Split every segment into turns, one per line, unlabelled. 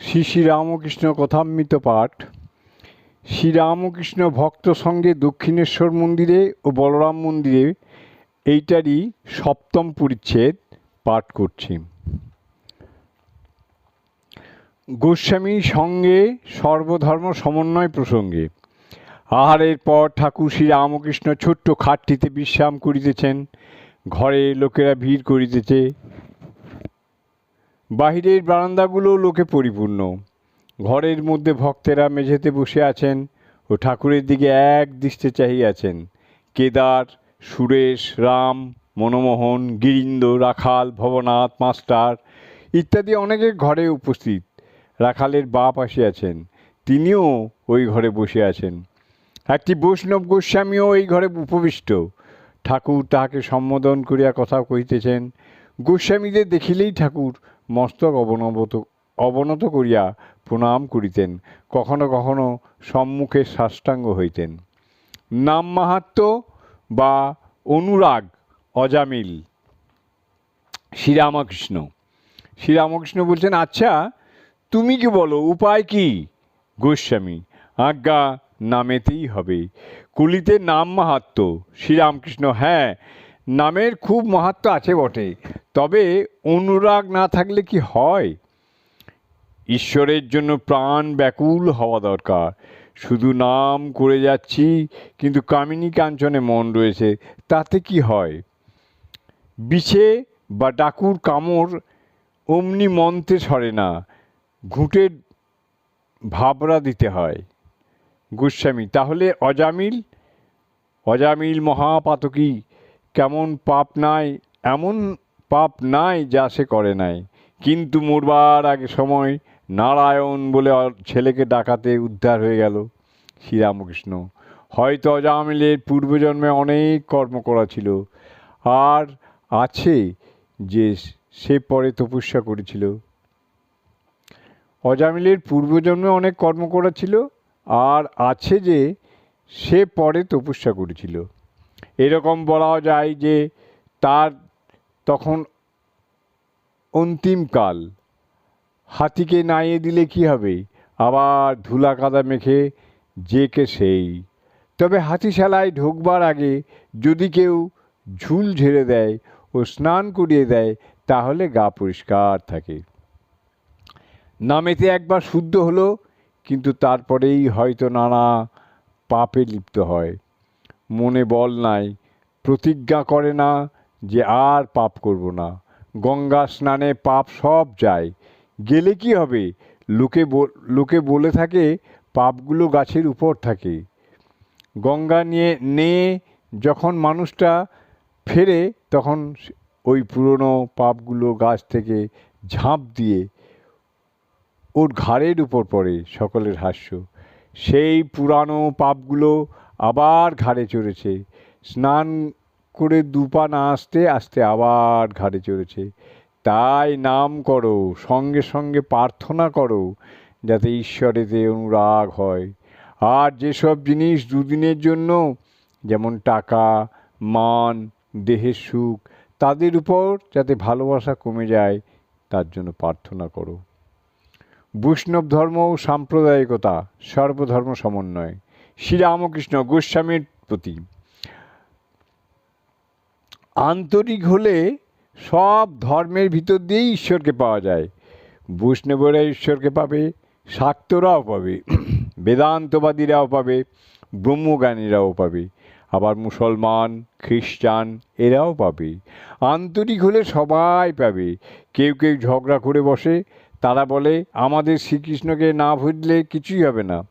শ্রী শ্রী রামকৃষ্ণ কথামৃত পাঠ। শ্রীরামকৃষ্ণ ভক্ত সঙ্গে দক্ষিণেশ্বর মন্দিরে ও বলরাম মন্দিরে এইটারই সপ্তম পরিচ্ছেদ পাঠ করছি। গোস্বামী সঙ্গে সর্বধর্ম সমন্বয় প্রসঙ্গে আহারের পর ঠাকুর শ্রী রামকৃষ্ণ ছোট্ট খাটটিতে বিশ্রাম করিতেছেন। ঘরে লোকেরা ভিড় করিতেছে। বাহিরের বারান্দাগুলো লোকে পরিপূর্ণ। ঘরের মধ্যে ভক্তেরা মেঝেতে বসে আছেন ও ঠাকুরের দিকে এক দৃষ্টে চাহিয়াছেন। কেদার, সুরেশ, রাম, মনমোহন, গিরিন্দ, রাখাল, ভবনাথ, মাস্টার ইত্যাদি অনেকে ঘরে উপস্থিত। রাখালের বাপ আসিয়াছেন, তিনিও ওই ঘরে বসে আছেন। একটি বৈষ্ণব গোস্বামীও এই ঘরে উপবিষ্ট। ঠাকুর তাহাকে সম্বোধন করিয়া কথা কহিতেছেন, গোস্বামীদের দেখিলেই ঠাকুর মস্তক অবনবত অবনত করিয়া প্রণাম করিতেন, কখনো কখনো সম্মুখে সাষ্টাঙ্গ হইতেন। নাম মাহাত্ম বা অনুরাগ অজামিল। শ্রীরামকৃষ্ণ। শ্রীরামকৃষ্ণ বলছেন আচ্ছা তুমি কি বলো, উপায় কি? গোস্বামী, আজ্ঞা নামেতেই হবে। কুলিতে নাম মাহাত্ম শ্রীরামকৃষ্ণ হ্যাঁ নামের খুব মাহাত্ম আছে বটে। তবে অনুরাগ না থাকলে কি হয়? ঈশ্বরের জন্য প্রাণ ব্যাকুল হওয়া দরকার। শুধু নাম করে যাচ্ছি, কিন্তু কামিনী কাঞ্চনে মন রয়েছে। তাতে কি হয়? বিছে বা ডাকুর কামড় অমনি মন্ত্রে সরে না ঘুঁটে ভাবরা দিতে হয়। গোস্বামী, তাহলে অজামিল? অজামিল মহাপাতকী কেমন পাপ নাই, এমন পাপ নাই যা সে করে নাই। কিন্তু মরবার আগে সময় নারায়ণ বলে ছেলেকে ডাকাতে উদ্ধার হয়ে গেল শ্রীরামকৃষ্ণ। হয়তো অজামিলের পূর্বজন্মে অনেক কর্ম করা ছিল। আর আছে যে সে পরে তপস্যা করেছিল। অজামিলের পূর্বজন্মে অনেক কর্ম করা ছিল। আর আছে যে সে পরে তপস্যা করেছিল। এরকম বলা যায় যে তার তখন অন্তিমকাল হাতিকে নাইয়ে দিলে কি হবে? আবার ধুলা কাদা মেখে যে কে সেই। তবে হাতিশালায় ঢোকবার আগে যদি কেউ ঝুল ঝেড়ে দেয় ও স্নান করিয়ে দেয়, তাহলে গা পরিষ্কার থাকে। নামেতে একবার শুদ্ধ হলো, কিন্তু তারপরেই হয়তো নানা পাপে লিপ্ত হয়। মনে বল নাই, প্রতিজ্ঞা করে না যে আর পাপ করব না। গঙ্গা স্নানে পাপ সব যায়। গেলে কি হবে? লোকে লোকে বলে থাকে পাপগুলো গাছের উপর থাকে। গঙ্গা নিয়ে নিয়ে যখন মানুষটা ফেরে, তখন ওই পুরনো পাপগুলো গাছ থেকে ঝাঁপ দিয়ে ওর ঘাড়ের উপর পড়ে সকলের হাস্য। সেই পুরানো পাপগুলো আবার ঘাড়ে চড়েছে। স্নান করে দুপা না আসতে আসতে আবার ঘাড়ে চড়েছে। তাই নাম করো, সঙ্গে সঙ্গে প্রার্থনা করো, যাতে ঈশ্বরেতে অনুরাগ হয়। আর যেসব জিনিস দুদিনের জন্য, যেমন টাকা, মান, দেহের সুখ, তাদের উপর যাতে ভালোবাসা কমে যায়, তার জন্য প্রার্থনা করো। বৈষ্ণব ধর্ম ও সাম্প্রদায়িকতা সর্বধর্ম সমন্বয়। শ্রীরামকৃষ্ণ গোস্বামীর প্রতি। আন্তরিক হলে সব ধর্মের ভিতর দিয়েই ঈশ্বরকে পাওয়া যায়। বৈষ্ণবরা ঈশ্বরকে পাবে, শাক্তরাও পাবে, বেদান্তবাদীরাও পাবে, ব্রহ্মজ্ঞানীরাও পাবে, আবার মুসলমান, খ্রিস্টান এরাও পাবে। আন্তরিক হলে সবাই পাবে। কেউ কেউ ঝগড়া করে বসে, তারা বলে, আমাদের শ্রীকৃষ্ণকে না ভুললে কিছুই হবে না।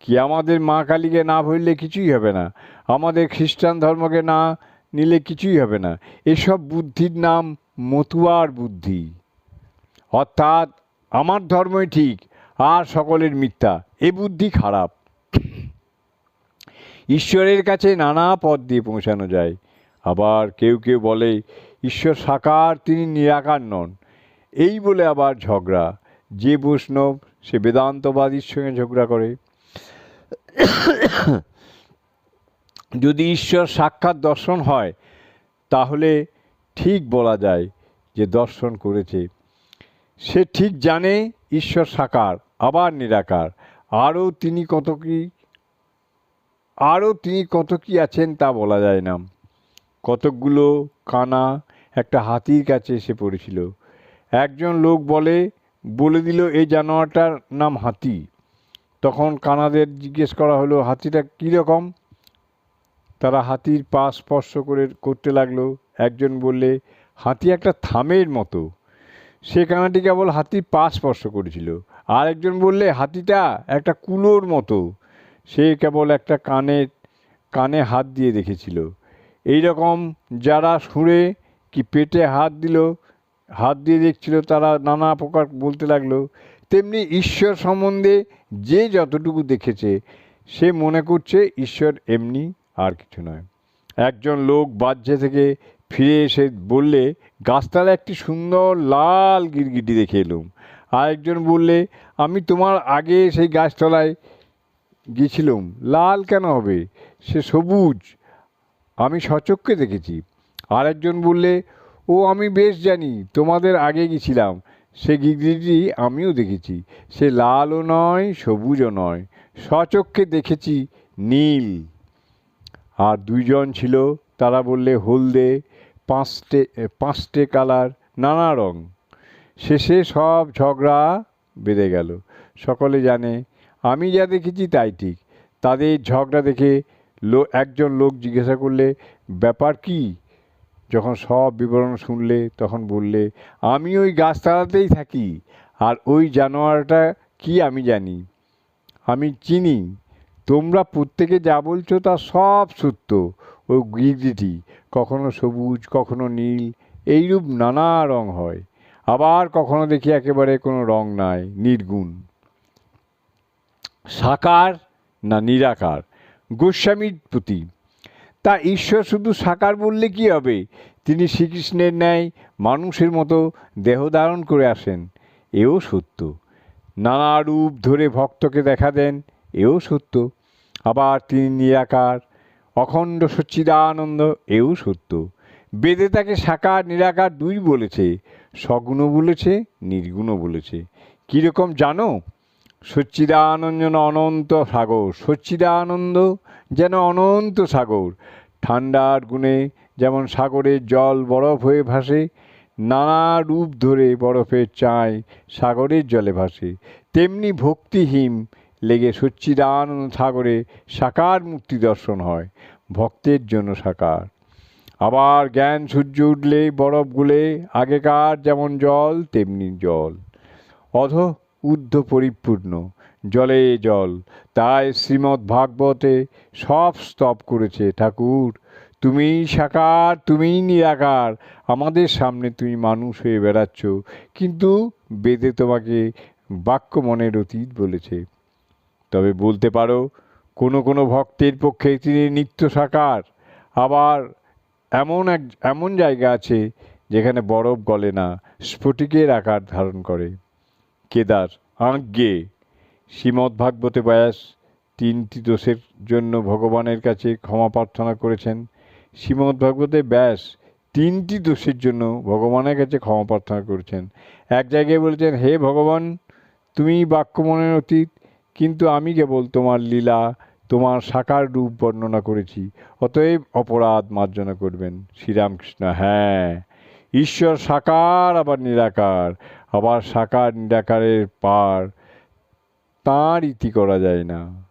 কি আমাদের মা কালীকে না ভুললে কিছুই হবে না? আমাদের খ্রিস্টান ধর্মকে না নিলে কিছুই হবে না। এসব বুদ্ধির নাম মতুয়ার বুদ্ধি। অর্থাৎ আমার ধর্মই ঠিক, আর সকলের মিথ্যা। এ বুদ্ধি খারাপ। ঈশ্বরের কাছে নানা পথ দিয়ে পৌঁছানো যায়। আবার কেউ কেউ বলে, ঈশ্বর সাকার, তিনি নিরাকার নন। এই বলে আবার ঝগড়া। যে বৈষ্ণব, সে বেদান্তবাদীর সঙ্গে ঝগড়া করে। যদি ঈশ্বর সাক্ষাৎ দর্শন হয়, তাহলে ঠিক বলা যায় যে দর্শন করেছে। সে ঠিক জানে ঈশ্বর সাকার, আবার নিরাকার। আরও তিনি কত কি, আরও তিনি কত কি আছেন তা বলা যায় না। কতকগুলো কানা একটা হাতির কাছে এসে পড়েছিল। একজন লোক বলে বলে দিল এই জানোয়ারটার নাম হাতি। তখন কানাদের জিজ্ঞেস করা হলো, হাতিটা কীরকম তারা হাতির পা স্পর্শ করে করতে লাগল। একজন বললে, হাতি একটা থামের মতো। সে কানাটি কেবল হাতির পা স্পর্শ করেছিল। আর একজন বললে, হাতিটা একটা কুলোর মতো। সে কেবল একটা কানের কানে হাত দিয়ে দেখেছিল। এই রকম যারা সুরে কি পেটে হাত দিল? হাত দিয়ে দেখছিল, তারা নানা প্রকার বলতে লাগল। তেমনি ঈশ্বর সম্বন্ধে যে যতটুকু দেখেছে, সে মনে করছে ঈশ্বর এমনি আর কিছু নয়। একজন লোক বাহ্যে থেকে ফিরে এসে বললে, গাছতলা একটি সুন্দর লাল গিরগিটি দেখে এলুম। আরেকজন বললে, আমি তোমার আগে সেই গাছতলায় গেছিলাম লাল কেন হবে? সে সবুজ। আমি সচক্ষে দেখেছি। আরেকজন বললে, ও, আমি বেশ জানি, তোমাদের আগে গেছিলাম সে গিরগিটি আমিও দেখেছি। সে লালও নয়, সবুজও নয়। সচক্ষে দেখেছি নীল। আর দুইজন ছিল, তারা বললে হলদে, পাঁচটে পাঁচটে কালার, নানা রং। শেষে সব ঝগড়া বেঁধে গেল। সকলে জানে, আমি যা দেখেছি তাই ঠিক। তাদের ঝগড়া দেখে লো, একজন লোক জিজ্ঞাসা করলে, ব্যাপার কি? যখন সব বিবরণ শুনলে, তখন বললে, আমি ওই গাছতলাতেই থাকি, আর ওই জানোয়ারটা কি আমি জানি? আমি চিনি। তোমরা প্রত্যেকে যা বলছো তা সব সত্য। ও গিরগিটি কখনো সবুজ, কখনো নীল, এইরূপ নানা রং হয়। আবার কখনো দেখি একেবারে কোনো রং নাই, নির্গুণ। সাকার না নিরাকার? গোস্বামীর প্রতি তা ঈশ্বর শুধু সাকার বললে কি হবে? তিনি শ্রীকৃষ্ণের ন্যায় মানুষের মতো দেহ ধারণ করে আসেন। এও সত্য। নানা রূপ ধরে ভক্তকে দেখা দেন। এও সত্য। আবার তিনি নিরাকার, অখণ্ড সচ্চিদানন্দ। এও সত্য। বেদে তাকে সাকার, নিরাকার দুই বলেছে। সগুণ বলেছে নির্গুণও বলেছে। কীরকম জানো? সচ্চিদানন্দ যেন অনন্ত সাগর, সচ্চিদানন্দ যেন অনন্ত সাগর। ঠান্ডার গুণে যেমন সাগরের জল বরফ হয়ে ভাসে, নানা রূপ ধরে বরফের চায় সাগরের জলে ভাসে। তেমনি ভক্তিহীন লেগে সচ্চিদানন্দ সাগরে সাকার মুক্তি দর্শন হয়, ভক্তের জন্য সাকার। আবার জ্ঞান সূর্য উঠলে বরফ গুলে, আগেকার যেমন জল, তেমনি জল। অধ ঊর্ধ্ব পরিপূর্ণ জলে জল। তাই শ্রীমদ্ ভাগবতে সব স্তব করেছে ঠাকুর। তুমি সাকার তুমি নিরাকার। আমাদের সামনে তুমি মানুষ হয়ে বেড়াচ্ছ। কিন্তু বেদে তোমাকে বাক্য মনের অতীত বলেছে। তবে বলতে পারো, কোনো কোনো ভক্তের পক্ষে তিনি নিত্য সাকার। আবার এমন এক, এমন জায়গা আছে যেখানে বরফ গলে না, স্ফটিকের আকার ধারণ করে। কেদার, আজ্ঞে। শ্রীমদ্ভাগবতে ব্যাস তিনটি দোষের জন্য ভগবানের কাছে ক্ষমা প্রার্থনা করেছেন। শ্রীমদ্ভাগবতে ব্যাস তিনটি দোষের জন্য ভগবানের কাছে ক্ষমা প্রার্থনা করেছেন। এক জায়গায় বলেছেন, হে ভগবান, তুমি বাক্য মনের অতীত, কিন্তু আমি কেবল তোমার লীলা, তোমার সাকার রূপ বর্ণনা করেছি। অতএব অপরাধ মার্জনা করবেন। শ্রীরামকৃষ্ণ হ্যাঁ। ঈশ্বর সাকার আবার নিরাকার। আবার সাকার নিরাকারের পার। তাঁর ইতি করা যায় না।